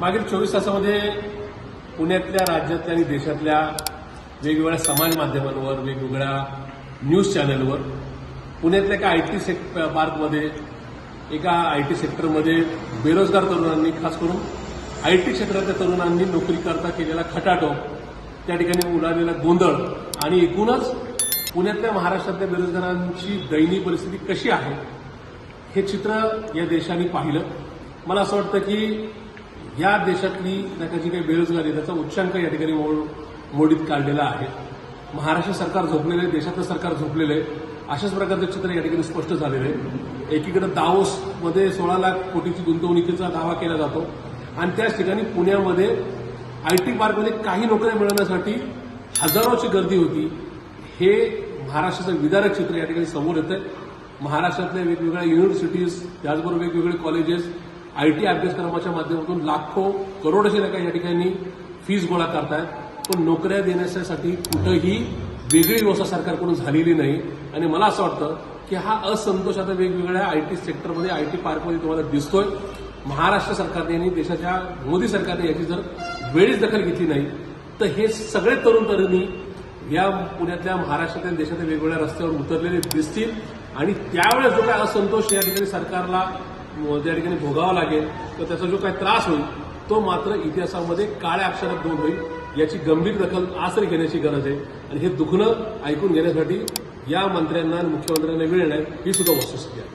मागील चोवीस तासामध्ये पुण्यातल्या राज्यातल्या आणि देशातल्या वेगवेगळ्या समाज माध्यमांवर वेगवेगळ्या न्यूज चॅनलवर पुण्यातल्या एका आय टी सेक् पार्कमध्ये एका आय टी सेक्टरमध्ये बेरोजगार तरुणांनी खास करून आय टी क्षेत्रातल्या तरुणांनी नोकरी करता केलेला खटाटो त्या ठिकाणी उडालेला गोंधळ आणि एकूणच पुण्यातल्या महाराष्ट्रातल्या बेरोजगारांची दयनीय परिस्थिती कशी आहे हे चित्र या देशाने पाहिलं. मला असं वाटतं की या देशातली त्याची काही बेरोजगारी त्याचा उच्चांक या ठिकाणी मोड- मोडीत काढलेला आहे. महाराष्ट्र सरकार झोपलेलं आहे देशातलं सरकार झोपलेलं आहे. अशाच प्रकारचं चित्र या ठिकाणी स्पष्ट झालेलं आहे. एकीकडे दावोसमध्ये सोळा लाख कोटीची गुंतवणुकीचा दावा केला जातो आणि त्याच ठिकाणी पुण्यामध्ये आय टी पार्कमध्ये काही नोकऱ्या मिळवण्यासाठी हजारोची गर्दी होती. हे महाराष्ट्राचं विदारक चित्र या ठिकाणी समोर येतं आहे महाराष्ट्रातल्या वेगवेगळ्या युनिव्हर्सिटीज त्याचबरोबर वेगवेगळे कॉलेजेस आय टी अभ्यासक्रमाच्या माध्यमातून लाखो करोडोचे नका या ठिकाणी फीज गोळा करतायत. पण नोकऱ्या देण्यासाठी कुठंही वेगळी व्यवस्था सरकारकडून झालेली नाही. आणि मला असं वाटतं की हा असंतोष आता वेगवेगळ्या आय टी सेक्टरमध्ये आय टी पार्कमध्ये तुम्हाला दिसतोय. महाराष्ट्र सरकारने आणि देशाच्या मोदी सरकारने याची जर वेळीच दखल घेतली नाही तर हे सगळे तरुण तरुणी या पुण्यातल्या महाराष्ट्रातल्या देशातल्या वेगवेगळ्या रस्त्यावर उतरलेले दिसतील. आणि त्यावेळेस जो काय असंतोष या ठिकाणी सरकारला त्या ठिकाणी भोगावा लागेल तर त्याचा जो काय त्रास होईल तो मात्र इतिहासामध्ये काळ्या अक्षरात दूर होईल याची गंभीर दखल आज घेण्याची गरज आहे. आणि हे दुखणं ऐकून घेण्यासाठी या मंत्र्यांना आणि मुख्यमंत्र्यांना वेळ नाही ही सुद्धा वस्तुस्थिती आहे.